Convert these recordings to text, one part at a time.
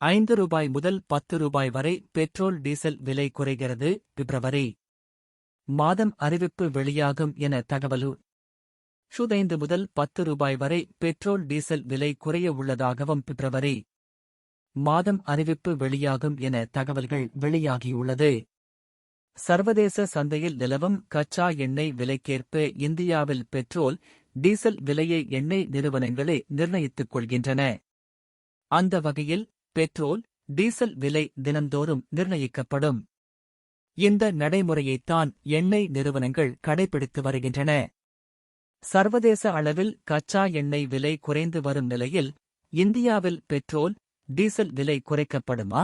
ஐந்து ரூபாய் முதல் பத்து ரூபாய் வரை பெட்ரோல் டீசல் விலை குறைகிறது. பிப்ரவரி மாதம் அறிவிப்பு வெளியாகும் என தகவலு. சுதைந்து முதல் பத்து ரூபாய் வரை பெட்ரோல் டீசல் விலை குறைய உள்ளதாகவும் பிப்ரவரி மாதம் அறிவிப்பு வெளியாகும் என தகவல்கள் வெளியாகியுள்ளது. சர்வதேச சந்தையில் நிலவும் கச்சா எண்ணெய் விலைக்கேற்ப இந்தியாவில் பெட்ரோல் டீசல் விலையை எண்ணெய் நிறுவனங்களே நிர்ணயித்துக் கொள்கின்றன. அந்த வகையில் பெட்ரோல் டீசல் விலை தினந்தோறும் நிர்ணயிக்கப்படும். இந்த நடைமுறையைத்தான் எண்ணெய் நிறுவனங்கள் கடைபிடித்து வருகின்றன. சர்வதேச அளவில் கச்சா எண்ணெய் விலை குறைந்து வரும் நிலையில் இந்தியாவில் பெட்ரோல் டீசல் விலை குறைக்கப்படுமா?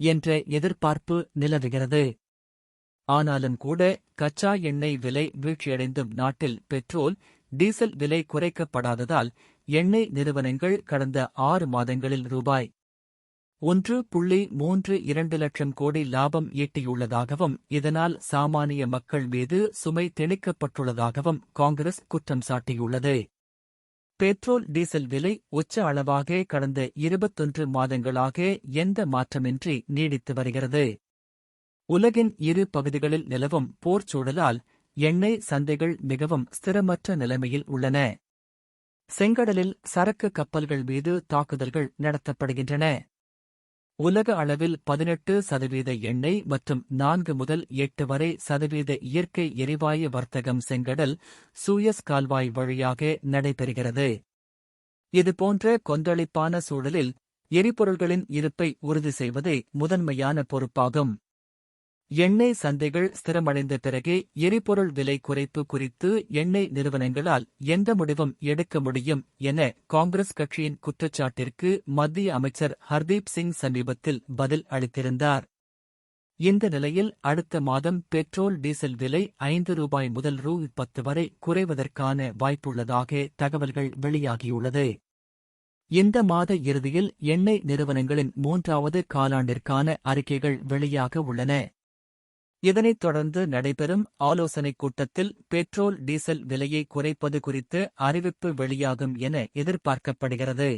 என்ற எதிர்பார்ப்பு நிலவுகிறது. ஆனாலும் கூட கச்சா எண்ணெய் விலை வீழ்ச்சியடைந்தும் நாட்டில் பெட்ரோல் டீசல் விலை குறைக்கப்படாததால் எண்ணெய் நிறுவனங்கள் கடந்த ஆறு மாதங்களில் ரூபாய் ஒன்று புள்ளி மூன்று இரண்டு லட்சம் கோடி லாபம் ஈட்டியுள்ளதாகவும் இதனால் சாமானிய மக்கள் மீது சுமை திணிக்கப்பட்டுள்ளதாகவும் காங்கிரஸ் குற்றம் சாட்டியுள்ளது. பெட்ரோல் டீசல் விலை உச்ச அளவாக கடந்த இருபத்தொன்று மாதங்களாக எந்த மாற்றமின்றி நீடித்து வருகிறது. உலகின் இரு பகுதிகளில் நிலவும் போர் சூழலால் எண்ணெய் சந்தைகள் மிகவும் ஸ்திரமற்ற நிலைமையில் உள்ளன. செங்கடலில் சரக்கு கப்பல்கள் மீது தாக்குதல்கள் நடத்தப்படுகின்றன. உலக அளவில் பதினெட்டு சதவீத எண்ணெய் மற்றும் நான்கு முதல் எட்டு வரை சதவீத இயற்கை எரிவாயு வர்த்தகம் செங்கடல் சூயஸ் கால்வாய் வழியாக நடைபெறுகிறது. இதுபோன்ற கொந்தளிப்பான சூழலில் எரிபொருள்களின் இருப்பை உறுதி செய்வதே முதன்மையான பொறுப்பாகும். எண்ணெய் சந்தைகள் ஸ்திரமடைந்த பிறகே எரிபொருள் விலை குறைப்பு குறித்து எண்ணெய் நிறுவனங்களால் எந்த முடிவும் எடுக்க முடியும் என காங்கிரஸ் கட்சியின் குற்றச்சாட்டிற்கு மத்திய அமைச்சர் ஹர்தீப் சிங் சமீபத்தில் பதில் அளித்திருந்தார். இந்த நிலையில் அடுத்த மாதம் பெட்ரோல் டீசல் விலை ஐந்து ரூபாய் முதல் ரூ. பத்து வரை குறைவதற்கான வாய்ப்புள்ளதாக தகவல்கள் வெளியாகியுள்ளது. இந்த மாத இறுதியில் எண்ணெய் நிறுவனங்களின் மூன்றாவது காலாண்டிற்கான அறிக்கைகள் வெளியாக உள்ளன. இதனைத் தொடர்ந்து நடைபெறும் ஆலோசனைக் கூட்டத்தில் பெட்ரோல் டீசல் விலையை குறைப்பது குறித்து அறிவிப்பு வெளியாகும் என எதிர்பார்க்கப்படுகிறது.